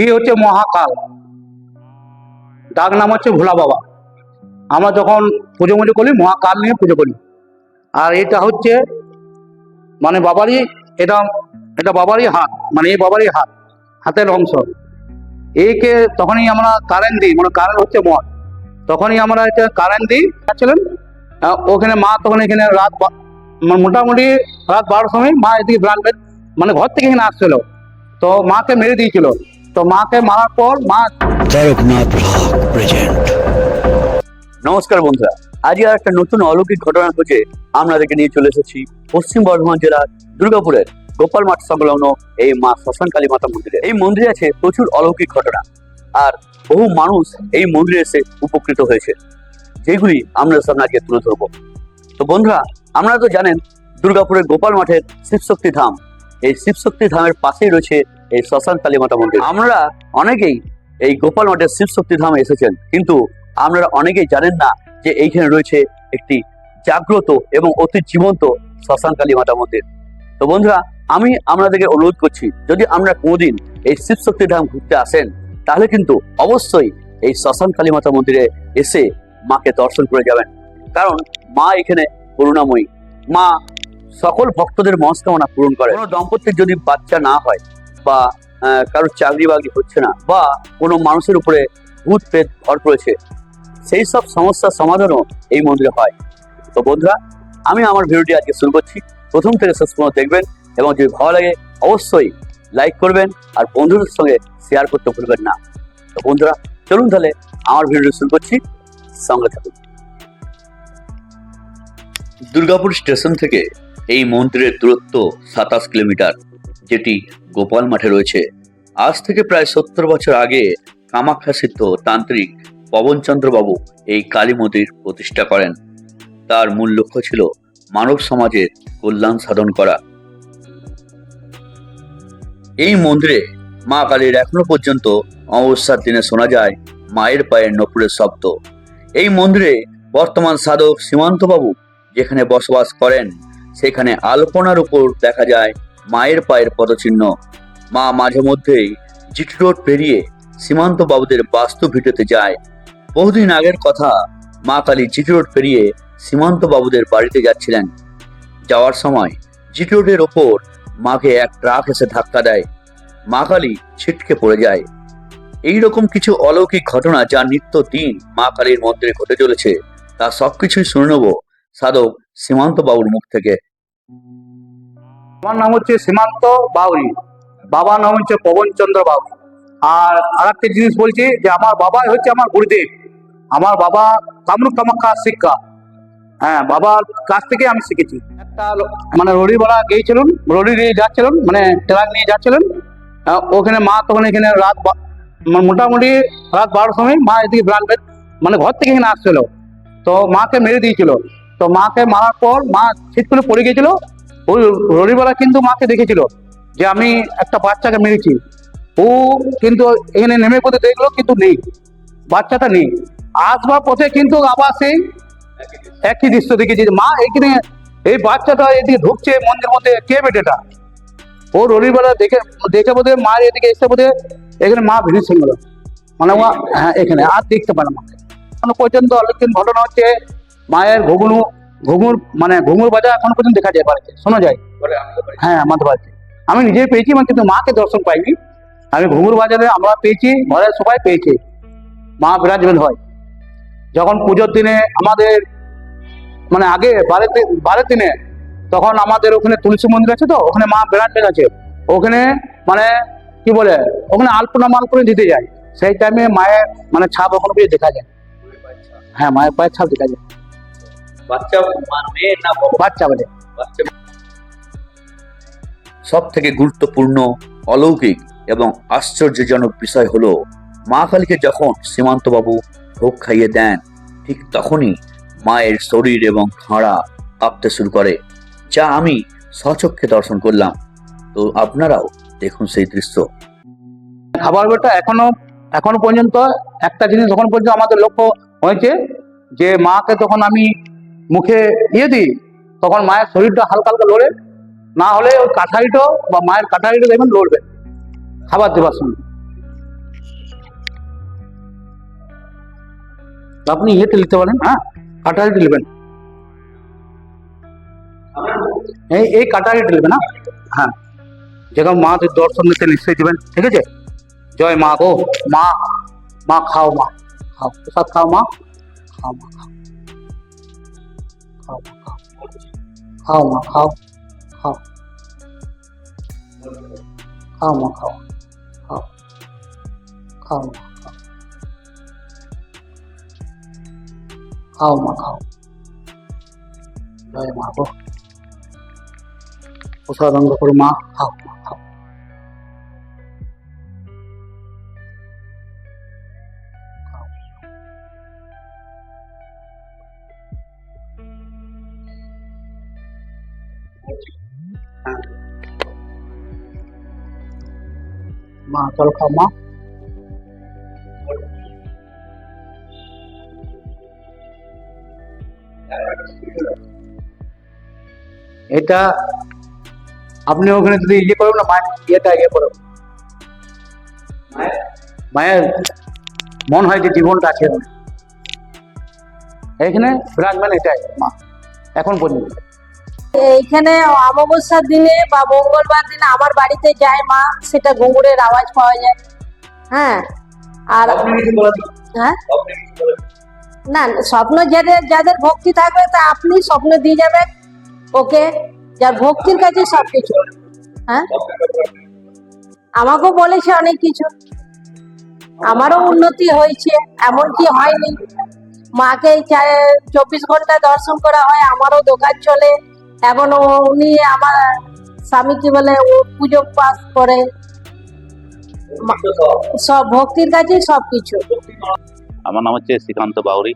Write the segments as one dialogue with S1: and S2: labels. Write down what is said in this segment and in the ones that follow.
S1: এই হচ্ছে মহাকাল। ডাক নাম হচ্ছে ভোলা বাবা। আমরা যখন পুজো মুজো করি মহাকাল নিয়ে পুজো করি আর এটা হচ্ছে মানে বাবারই এটা এটা বাবারই হাত মানে এই বাবারই হাত, হাতের অংশ। এইকে তখনই আমরা কারেন্ট দিই মানে কারেন্ট হচ্ছে মঠ তখনই আমরা এটা কারেন্ট দিই ছিলেন ওখানে মা তখন এখানে রাত মানে মোটামুটি রাত বারোর সময় মা এদিকে ব্লাড মানে ঘর থেকে এখানে আসছিল। তো মাকে মেরে দিয়েছিল। তো মাকে মারার পর মা
S2: তারকনাথ প্রেজেন্ট
S3: নমস্কার বন্ধুরা আজকে আর একটা নতুন অলৌকিক ঘটনা হচ্ছে আপনাদেরকে নিয়ে চলে এসেছি পশ্চিম বর্ধমান জেলার দুর্গাপুরের গোপাল মাঠ সংলগ্ন এই মা শ্মশান কালী মাতা মন্দিরে। এই মন্দিরে আছে প্রচুর অলৌকিক ঘটনা আর বহু মানুষ এই মন্দিরে এসে উপকৃত হয়েছে। যেগুলি আমরা সামনে আজকে তুলে ধরবো। তো বন্ধুরা আপনারা তো জানেন দুর্গাপুরের গোপাল মাঠের শিবশক্তি ধাম। এই শিবশক্তি ধামের পাশেই রয়েছে এই শ্মশান কালী মাতা মন্দির। আমরা অনেকেই এই গোপাল মাঠের শিবশক্তি ধামে এসেছেন, কিন্তু আপনারা অনেকেই জানেন না যে এইখানে রয়েছে একটি জাগ্রত এবং অতি জীবন্ত শ্মশান কালী মাতা মন্দির। তো বন্ধুরা, আমি আপনাদেরকে অনুরোধ করছি, যদি আমরা কোনোদিন এই শিবশক্তি ধাম ঘুরতে আসেন, তাহলে কিন্তু অবশ্যই এই শ্মশান কালী মাতা মন্দিরে এসে মাকে দর্শন করে যাবেন। কারণ মা এখানে করুণাময়ী। মা সকল ভক্তদের মনস্কামনা পূরণ করে কোনো দম্পতির যদি বাচ্চা না হয় বা কারোর চাকরি বাকরি হচ্ছে না বা কোনো মানুষের উপরে ভূত প্রেত ভর করেছে, সেই সব সমস্যার সমাধানও এই মন্দিরে হয়। তো বন্ধুরা, আমি আমার ভিডিওটি আজকে শুরু করছি। প্রথম থেকে শেষ পর্যন্ত দেখবেন এবং যদি ভালো লাগে, অবশ্যই লাইক করবেন আর বন্ধুদের সঙ্গে শেয়ার করতে ভুলবেন না। তো বন্ধুরা, চলুন তাহলে আমার ভিডিওটি শুরু করছি। সঙ্গে থাকুন। দুর্গাপুর স্টেশন থেকে এই মন্দিরের দূরত্ব সাতাশ কিলোমিটার। যেটি গোপাল মাঠে রয়েছে। আজ থেকে প্রায় সত্তর বছর আগে কামাখ্যা সিদ্ধ তান্ত্রিক পবনচন্দ্র বাবু এই কালী মন্দির প্রতিষ্ঠা করেন। তার মূল লক্ষ্য ছিল মানব সমাজের কল্যাণ সাধন করা। এই মন্দিরে মা কালীর এখনও পর্যন্ত অমাবস্যার দিনে শোনা যায় মায়ের পায়ের নপুরের শব্দ। এই মন্দিরে বর্তমান সাধক সীমান্তবাবু যেখানে বসবাস করেন, সেখানে আলপনার উপর দেখা যায় মায়ের পায়ের পদচিহ্ন। মা মাঝে মধ্যেই জিটি রোড পেরিয়ে সীমান্ত বাবুদের বাস্তু ভিটেতে যায়। বহুদিন আগের কথা মা কালী জিটি রোড পেরিয়ে সীমান্ত বাবুদের বাড়িতে যাচ্ছিলেন। যাওয়ার সময় জিটি রোডের ওপর মাকে এক ট্রাক এসে ধাক্কা দেয়। মা কালী ছিটকে পড়ে যায়। এই রকম কিছু অলৌকিক ঘটনা যা নিত্য দিন মা কালীর মন্দিরে ঘটে চলেছে, তা সবকিছুই শুনে নেব সাধক সীমান্ত বাবুর মুখ থেকে।
S1: আমার নাম হচ্ছে সীমান্ত বাউরি। বাবার নাম হচ্ছে পবনচন্দ্র বাবু আর আর একটা জিনিস বলছি যে, আমার বাবাই হচ্ছে আমার গুরুদেব। আমার বাবা কামরূপ কামাখ্যা শিক্ষা। হ্যাঁ বাবার কাছ থেকে আমি শিখেছি। একটা মানে রবিবেলা গিয়েছিলেন রবি নিয়ে যাচ্ছিলেন মানে ট্রাক নিয়ে যাচ্ছিলেন ওখানে মা তখন এখানে রাত মানে মোটামুটি রাত বারোর সময় মা এদিকে ব্লাড মানে ঘর থেকে এখানে আসছিল। তো মাকে মেরে দিয়েছিল। তো মাকে মারার পর মা ছিট করে পড়ে গিয়েছিল। ওই রবিবেলা কিন্তু মাকে দেখেছিল যে আমি একটা বাচ্চাকে মেরেছি। ও কিন্তু এখানে নেমে পথে দেখল কিন্তু নেই, বাচ্চাটা নেই। আসবার পথে কিন্তু আবার সেই একই দৃশ্য দেখেছি যে মা এখানে এই বাচ্চাটা এদিকে ঢুকছে মন্দির মধ্যে কে বেটেটা ও রবিবেলা দেখে দেখে বোধ মায়ের এদিকে এসে বোধ এখানে মা ভিড় গেল। মানে হ্যাঁ এখানে আর দেখতে পারে মাকে। এখনও পর্যন্ত অলৌকিক ঘটনা হচ্ছে, মায়ের ঘুঘুনু ঘুঘুর মানে ঘুঙুর বাজা এখনও পর্যন্ত দেখা যায় বাড়িতে শোনা যায়। হ্যাঁ আমাদের বাড়িতে। আমি নিজে পেয়েছি মানে কিন্তু মাকে দর্শন পাইনি। আমি ঘুঙুর বাজারে আমরা পেয়েছি ঘরের সবাই পেয়েছে। মা বিরাজমান হয়। যখন পুজোর দিনে আমাদের মানে আগে বারের বারের দিনে তখন আমাদের ওখানে তুলসী মন্দির আছে তো ওখানে মা বিরাজমান আছে। ওখানে মানে কি বলে ওখানে আলপনা মালপনা দিতে যায়। সেই টাইমে মায়ের মানে ছাপ ওখানে দেখা যায়। হ্যাঁ মায়ের পায়ের ছাপ দেখা যায়।
S3: বাচ্চা মেয়ে না
S1: বাচ্চা বলে।
S3: সব থেকে গুরুত্বপূর্ণ অলৌকিক এবং আশ্চর্যজনক বিষয় হলো মা কালীকে যখন সীমান্তবাবু ভোগ খাইয়ে দেন ঠিক তখনই মায়ের শরীর এবং খাঁড়া কাঁপতে শুরু করে যা আমি স্বচক্ষে দর্শন করলাম। তো আপনারাও দেখুন সেই দৃশ্য।
S1: খাবার বেটা এখনও এখনও পর্যন্ত একটা জিনিস তখন পর্যন্ত আমাদের লক্ষ্য হয়েছে যে মাকে তখন আমি মুখে ইয়ে দিই, তখন মায়ের শরীরটা হালকা হালকা লড়ে। না হলে ওই কাঠারিটো বা মায়ের কাঠারিটো দেখবেন লড়বে। খাবার দেবার সময়। আপনি ইয়েতে লিখতে পারেন হ্যাঁ? কাটারিটি লিখবেন। এই এই কাটারিটি লিখবেন হ্যাঁ? হ্যাঁ। যেরকম মাদের দর্শন নিতে নিশ্চয়ই দেবেন, ঠিক আছে? জয় মা গো, মা মা খাও মা, খাও। প্রসাদ খাও মা খাও মা, খাও। খাও মা খাও খাও খাও মা খাও খাও খাও মা খাও খাও মা খাও খাও, মা। এটা আপনি ওখানে যদি ইয়ে করবেন না, মায়ের ইয়েটা ইয়ে করবেন মায়ের মন হয় যে জীবনটা আছে। এখানে বিরাজমান এটাই, মা, এখন পর্যন্ত।
S4: এইখানে অমাবস্যার দিনে বা মঙ্গলবার দিনে আমার বাড়িতে যায় মা সেটা ঘুঙুরের আওয়াজ পাওয়া যায়। হ্যাঁ আর হ্যাঁ? না স্বপ্ন যাদের যাদের ভক্তি থাকবে তা আপনি স্বপ্ন দিয়ে যাবেন। ওকে? যার ভক্তির কাছে সবকিছু। হ্যাঁ? আমাকেও বলেছে অনেক কিছু। আমারও উন্নতি হয়েছে এমন কি হয়নি। মাকে চব্বিশ ঘণ্টা দর্শন করা হয় আমারও দোকান চলে। এবং উনি আমার স্বামী কি বলে ও পুজো পাস করে। সব ভক্তির কাছে। সবকিছু
S5: আমার নাম হচ্ছে শ্রীকান্ত বাউরি।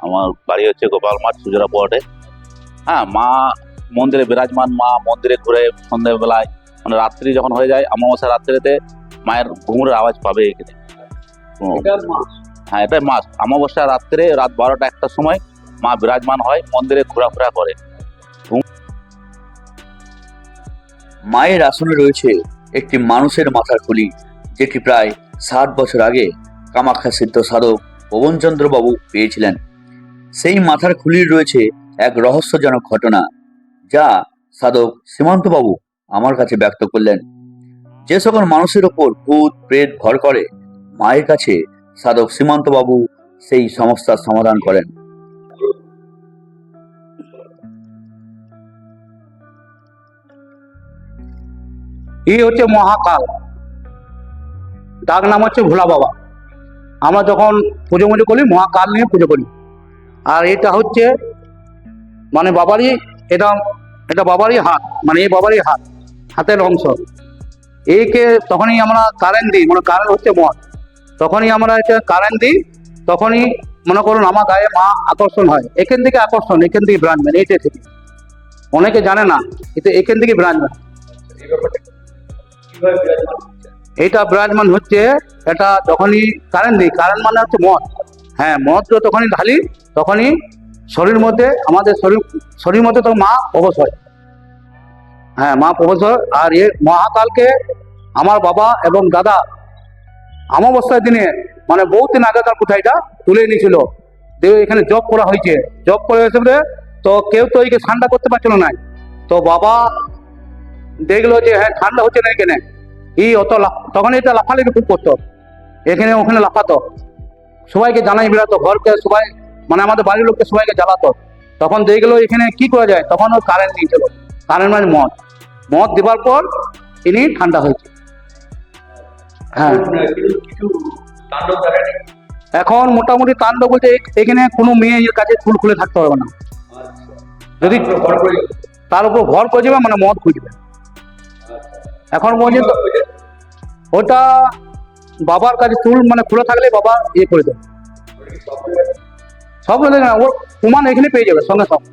S5: আমার বাড়ি হচ্ছে গোপাল মাঠ সুজরা পটে হ্যাঁ মা মন্দিরে বিরাজমান মা মন্দিরে ঘুরে সন্ধ্যেবেলায় মানে রাত্রি যখন হয়ে যায় অমাবস্যা রাত্রিতে মায়ের ঘুমুরের আওয়াজ পাবে এখানে। হ্যাঁ এটাই মাস। অমাবস্যা রাত্রে রাত বারোটা একটার সময় মা বিরাজমান হয় মন্দিরে ঘোরাফেরা করে।
S3: মায়ের আসনে রয়েছে একটি মানুষের মাথার খুলি, যেটি প্রায় ষাট বছর আগে কামাখ্যা সিদ্ধ সাধক পবনচন্দ্র বাবু পেয়েছিলেন। সেই মাথার খুলির রয়েছে এক রহস্যজনক ঘটনা, যা সাধক সীমান্ত বাবু আমার কাছে ব্যক্ত করলেন। যে সকল মানুষের ওপর ভূত, প্রেত ভর করে, মায়ের কাছে সাধক সীমান্ত বাবু সেই সমস্যার সমাধান করেন।
S1: এই হচ্ছে মহাকাল। ডাক নাম হচ্ছে ভোলা বাবা। আমরা যখন পুজো মুজো করি, মহাকাল নিয়ে পুজো করি। আর এটা হচ্ছে মানে বাবারই, এটা এটা বাবারই হাত মানে এই বাবারই হাত, হাতের অংশ। এইকে তখনই আমরা কারেন্ট দিই মানে কারেন্ট হচ্ছে মদ তখনই আমরা এটা কারেন্ট দিই, তখনই মনে করুন আমার গায়ে মা আকর্ষণ হয়। এখান থেকে আকর্ষণ, এখান থেকে ব্রাঞ্চম্যান এইটা থেকে। অনেকে জানে না, কিন্তু এখান থেকে ব্রাঞ্চম্যান এইটা বিরাজমান হচ্ছে, এটা যখনই কারেন্ট দিই কারেন্ট মানে হচ্ছে মদ। হ্যাঁ মদ তো তখনই ঢালি, তখনই শরীর মধ্যে, আমাদের শরীর শরীর মধ্যে তখন মা প্রবেশ হয়। হ্যাঁ মা প্রবেশ হয়, আর এ মহাকালকে আমার বাবা এবং দাদা অমাবস্যার দিনে মানে বহুত দিন আগেকার কোথায়টা তুলে নিয়েছিল দিয়ে এখানে জব করা হয়েছে। জব করে হিসেবে তো কেউ তো একে ঠান্ডা করতে পারছিল না। তো বাবা দেখল যে হ্যাঁ ঠান্ডা হচ্ছে না এখানে। এই অত তখন এটা লাফালাফি খুব করতো। এখানে ওখানে লাফাতো। সবাইকে জানাই বেড়াতো ঘরকে সবাই মানে আমাদের বাড়ির লোককে সবাইকে জ্বালাতো। তখন দেখল এখানে কি করা যায়? তখন ও কারেন্ট নিয়েছিল কারেন্ট মানে মদ। মদ দেওয়ার পর ইনি ঠান্ডা হয়েছে। হ্যাঁ। এখন মোটামুটি তাণ্ডব বলতে এখানে কোনো মেয়ের কাছে চুল খুলে থাকতে হবে না। যদি তার উপর ভর করে যাবে মানে মদ খুঁজবে। এখন পর্যন্ত ওটা বাবার কাছে চুল মানে খোলা থাকলে বাবা ইয়ে করে দেবে। সব না ওর প্রমাণ এখানে পেয়ে যাবে সঙ্গে সঙ্গে।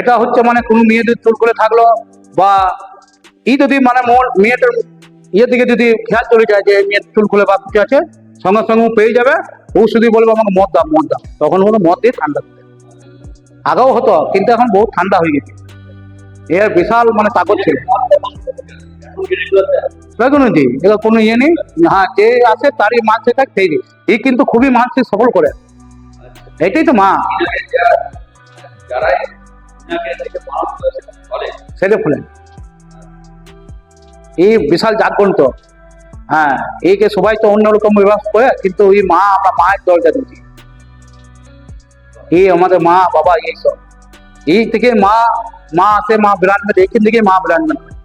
S1: এটা হচ্ছে মানে কোনো মেয়েদের চুল খুলে থাকল বা ই যদি মানে মেয়েটার ইয়ে দিকে যদি খেয়াল চলে যায় যে মেয়ের চুল খুলে বা কিছু আছে, সঙ্গে সঙ্গে পেয়ে যাবে। ও শুধু বলবে আমাকে মদ দাও মদ দাও। তখন ওগুলো মদ দিয়ে ঠান্ডা। আগেও হতো, কিন্তু এখন বহুত ঠান্ডা হয়ে গেছে। এর বিশাল মানে তাকত ছিল। বেগুন দিই এগুলো কোনো ইয়ে নেই। হ্যাঁ যে আছে তারই মাছ সেটা খেয়ে দিই এই কিন্তু খুবই মানসিক সফল করে। এটাই তো মা। সেটা ফুলে এই বিশাল জাগ্রন্ত হ্যাঁ এইকে সবাই তো অন্যরকম বিবাস করে, কিন্তু এই মা আমরা মায়ের দরজা দিচ্ছি এই আমাদের মা, বাবা, এই সব। এই থেকে মা মা আসে মা বিরানমেন্ট এইখান থেকে মা বিরানমেন্ট তুমি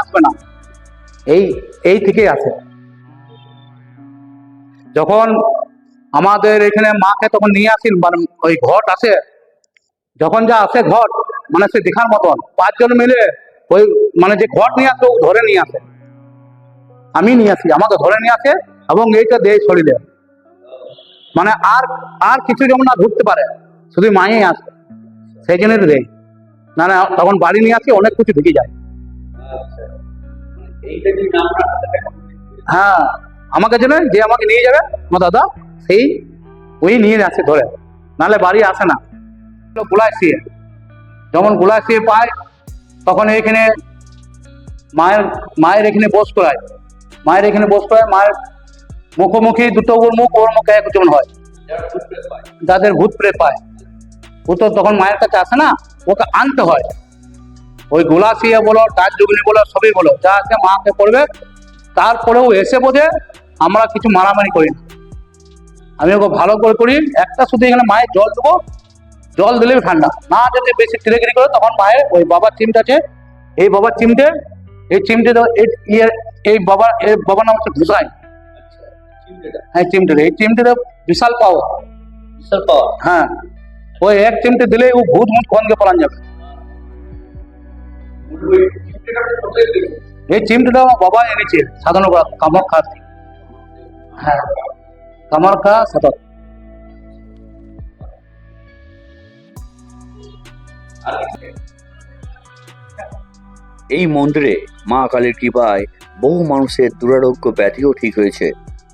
S1: আসবে না। এই এই থেকেই আসে যখন আমাদের এখানে মাকে তখন নিয়ে আসেন মানে ওই ঘট আসে যখন যা আসে ঘট মানে সে দেখার মতন, পাঁচজন মিলে ওই মানে যে ঘট নিয়ে আসে, ও ধরে নিয়ে আসে। আমি নিয়ে আসি, আমাকে ধরে নিয়ে আসে এবং এইটা দেয় শরীরে মানে আর আর কিছু যেমন না ঢুকতে পারে, শুধু মায়েই আসে, সেই জন্য দেয়। না না, তখন বাড়ি নিয়ে আসি, অনেক কিছু ঢুকে যায়। হ্যাঁ আমাকে জন্য যে আমাকে নিয়ে যাবে আমার দাদা সেই ওই নিয়ে আসে ধরে। নাহলে বাড়ি আসে না। গোলায় শুয়ে যখন গোলায় শুয়ে পায় তখন এখানে মায়ের মায়ের এখানে বস করায়। মায়ের এখানে বস করায় মায়ের মুখোমুখি দুটো ওর মুখ ওর মুখে এক একজন হয়। যাদের ভূত প্রেত পায়। ও তো তখন মায়ের কাছে আসে না ওকে আনতে হয়। ওই গোলা শুয়ে বলো ডাক জুগনি বলো সবই বলো যা আছে মাকে পড়বে তারপরেও এসে বোঝে আমরা কিছু মারামারি করি না। আমি ওকে ভালো করে করি একটা শুধু এখানে মায়ের জল দেবো জল দিলে ঠান্ডা। না যদি বেশি কিরিকিরি করে তখন মায়ের ওই বাবার চিমটা আছে এই বাবার চিমটে এই চিমটে এই ইয়ে- এই বাবা এই বাবার নাম হচ্ছে ঘুষাই হ্যাঁ চিমটে এই চিমটেটা বিশাল পাওয়ার
S3: বিশাল পাওয়ার
S1: হ্যাঁ ওই এক চিমটে দিলে ও ভূত মুখ কনকে পালান যাবে। এই চিমটেটা আমার বাবা, এনেছে। কামাখ্যা থেকে। হ্যাঁ। কামাখ্যা সাধন।
S3: এই মন্দিরে মা কালীর কৃপায় বহু মানুষের দুরারোগ্য ব্যাধিও ঠিক হয়েছে।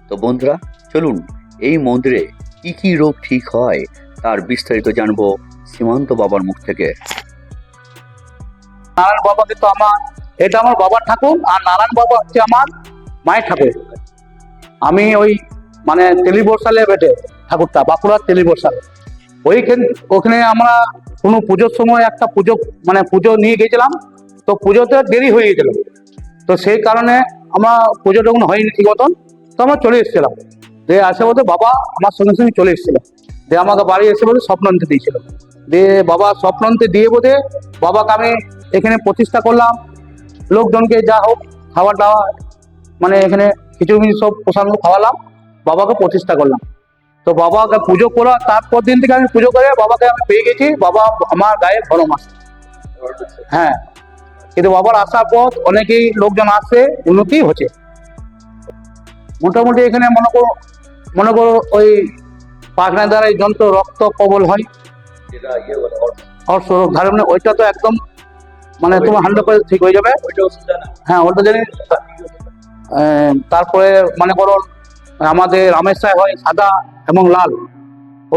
S3: তো বন্ধুরা, চলুন এই মন্দিরে কি কি রোগ ঠিক হয় তার বিস্তারিত জানব সীমান্ত বাবার মুখ থেকে।
S1: নারায়ণ বাবা কিন্তু আমার, এটা আমার বাবার ঠাকুর, আর নারায়ণ বাবা হচ্ছে আমার মায়ের ঠাকুর। আমি ওই মানে তেলিবর্ষালে বেটে ঠাকুরটা, বাঁকুড়ার তেলিবর্ষালে। ওইখান, ওখানে আমরা কোনো পুজোর সময় একটা পুজো মানে পুজো নিয়ে গেছিলাম, তো পুজোতে দেরি হয়ে গেছিল। তো সেই কারণে আমরা পুজো যখন হয়নি ঠিক মতন, তো আমরা চলে এসেছিলাম। দিয়ে আসে বলতে বাবা আমার সঙ্গে সঙ্গে চলে এসেছিল। দিয়ে আমাকে বাড়ি এসে বলে স্বপ্ন আনতে দিয়েছিল। দিয়ে বাবা স্বপ্ন আনতে দিয়ে বোধে। বাবাকে আমি এখানে প্রতিষ্ঠা করলাম। লোকজনকে যা হোক খাবার দাওয়া মানে এখানে কিছু কিছু সব প্রসাদ খাওয়ালাম। বাবাকে প্রতিষ্ঠা করলাম। তো বাবাকে পুজো করা, তারপর দিন থেকে আমি পুজো করে বাবাকে আমি পেয়ে গেছি। বাবা আমার গায়ে ধরম আসে হ্যাঁ। কিন্তু বাবার আসার পর অনেকেই লোকজন আসছে উন্নতি হচ্ছে। মোটামুটি এখানে মনে করো মনে করো ওই পাখনা দ্বারা এই যন্ত্র রক্ত প্রবল হয়। অর্থ। ধারণ ওইটা তো একদম মানে তোমার হান্ড্রেড পার্সেন্ট ঠিক হয়ে যাবে। হ্যাঁ ওটা জানি তারপরে মনে করো আমাদের রামেশ্বর হয় সাদা এবং লাল।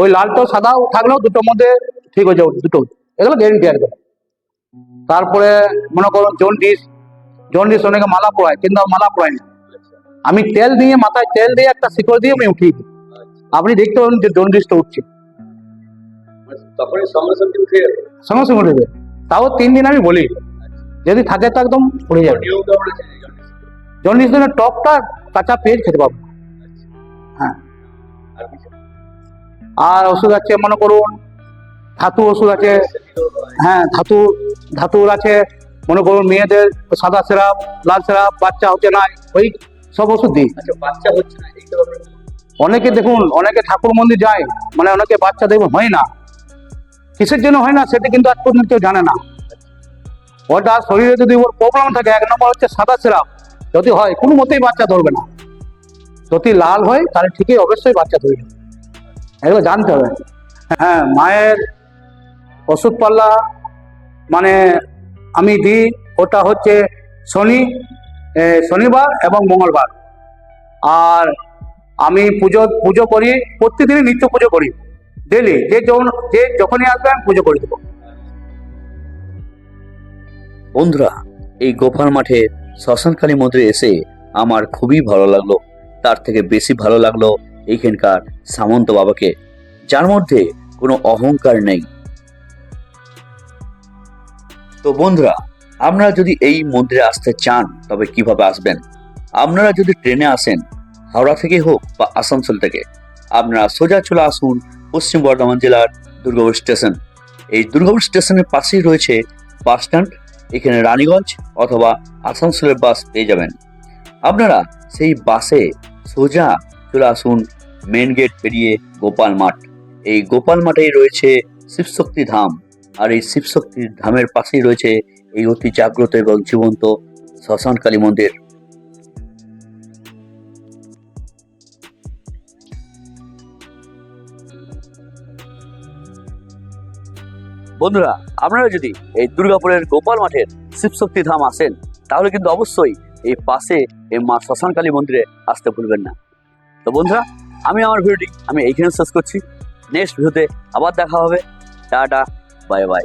S1: ওই লালটাও সাদাও থাকলেও দুটোর মধ্যে ঠিক হয়ে যাবে দুটো। এগুলো গ্যারেন্টি একদম তারপরে মনে করো জন্ডিস জন্ডিস অনেকে মালা পড়ায় কিন্তু মালা পড়াই না। আমি তেল দিয়ে মাথায় তেল দিয়ে একটা শিকড় দিয়ে আমি উঠিয়ে দিই। আপনি দেখতে পাবেন যে জন্ডিসটা উঠছে।
S3: তখনই সঙ্গে সঙ্গে উঠে
S1: সঙ্গে সঙ্গে উঠে যাবে। তাও তিন দিন আমি বলি। যদি থাকে তো একদম উড়ে যাবে। দিনের কাঁচা পেঁয়াজ খেতে পাবো। হ্যাঁ। আর ওষুধ আছে মনে করুন ধাতু ওষুধ আছে। হ্যাঁ ধাতু ধাতুর আছে। মনে করুন মেয়েদের সাদা সিরাপ লাল সিরাপ বাচ্চা হচ্ছে না ওই সব ওষুধ দিই।
S3: আচ্ছা বাচ্চা হচ্ছে না
S1: অনেকে দেখুন অনেকে ঠাকুর মন্দির যায় মানে অনেকে বাচ্চা দেখুন হয় না। কিসের জন্য হয় না, সেটা কিন্তু আজ পর্যন্ত কেউ জানে না। ওটা শরীরে যদি ওর প্রবলেম থাকে, এক নম্বর হচ্ছে সাদা সিরাপ। যদি হয়, কোনো মতেই বাচ্চা ধরবে না। যদি লাল হয়, তাহলে ঠিকই অবশ্যই বাচ্চা ধরবে। এগুলো জানতে হবে। হ্যাঁ মায়ের ওষুধ পাল্লা মানে আমি দিই, ওটা হচ্ছে শনি শনিবার এবং মঙ্গলবার। আর আমি পুজো পুজো করি প্রত্যেকদিনই নিত্য পুজো করি। ডেলি যে যখন, যে যখনই আসবে আমি পুজো করে দেবো।
S3: বন্ধুরা, এই গোপাল মাঠে শ্মশানকালী মন্দিরে এসে আমার খুবই ভালো লাগল। তার থেকে বেশি ভালো লাগল এইখানকার সামন্ত বাবাকে। যার মধ্যে কোনো অহংকার নেই। তো বন্ধুরা, আপনারা যদি এই মন্দিরে আসতে চান, তবে কীভাবে আসবেন? আপনারা যদি ট্রেনে আসেন, হাওড়া থেকে হোক বা আসানসোল থেকে, আপনারা সোজা চলে আসুন পশ্চিম বর্ধমান জেলার দুর্গাপুর স্টেশন। এই দুর্গাপুর স্টেশনের পাশেই রয়েছে বাস স্ট্যান্ড। এখানে রানীগঞ্জ অথবা আসানসোলের বাস পেয়ে যাবেন। আপনারা সেই বাসে সোজা চলে আসুন মেন গেট পেরিয়ে গোপাল মাঠ। এই গোপাল মাঠেই রয়েছে শিবশক্তি ধাম। আর এই শিবশক্তি ধামের পাশেই রয়েছে এই অতি জাগ্রত এবং জীবন্ত শ্মশান কালী মন্দির। বন্ধুরা, আপনারা যদি এই দুর্গাপুরের গোপাল মাঠের শিবশক্তি ধাম আসেন, তাহলে কিন্তু অবশ্যই এই পাশে এই মা শ্মশান কালী মন্দিরে আসতে ভুলবেন না। তো বন্ধুরা, আমি আমার ভিডিওটি আমি এইখানে শেষ করছি। নেক্সট ভিডিওতে আবার দেখা হবে। Tata, bye bye.